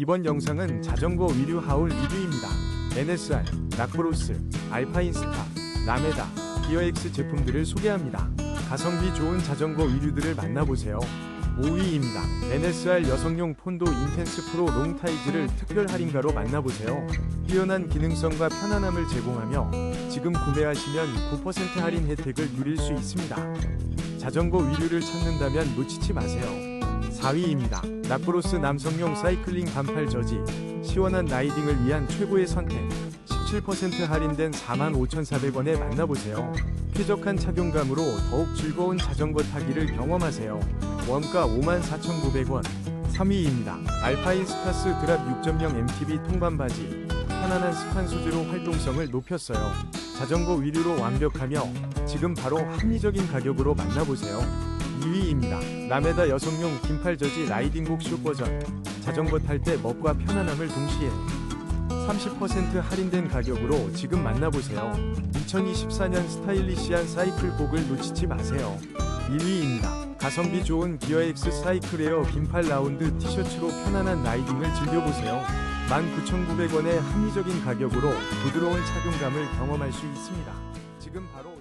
이번 영상은 자전거 위류 하울 리뷰입니다. NSR, 락브로스, 알파인스타, 라메다, 기어X 제품들을 소개합니다. 가성비 좋은 자전거 위류들을 만나보세요. 5위입니다. NSR 여성용 폰도 인텐스 프로 롱타이즈를 특별 할인가로 만나보세요. 뛰어난 기능성과 편안함을 제공하며 지금 구매하시면 9% 할인 혜택을 누릴 수 있습니다. 자전거 위류를 찾는다면 놓치지 마세요. 4위입니다. 락브로스 남성용 사이클링 반팔 저지 시원한 라이딩을 위한 최고의 선택 17% 할인된 45,400원에 만나보세요. 쾌적한 착용감으로 더욱 즐거운 자전거 타기를 경험하세요. 원가 54,900원 3위입니다. 알파인 스타스 드랍 6.0 MTB 통반 바지 편안한 스판 소재로 활동성을 높였어요. 자전거 위류로 완벽하며 지금 바로 합리적인 가격으로 만나보세요. 2위입니다. 라메다 여성용 긴팔 저지 라이딩복 숏 버전. 자전거 탈 때 멋과 편안함을 동시에 30% 할인된 가격으로 지금 만나보세요. 2024년 스타일리시한 사이클복을 놓치지 마세요. 1위입니다. 가성비 좋은 기어X 사이클에어 긴팔 라운드 티셔츠로 편안한 라이딩을 즐겨보세요. 19,900원의 합리적인 가격으로 부드러운 착용감을 경험할 수 있습니다. 지금 바로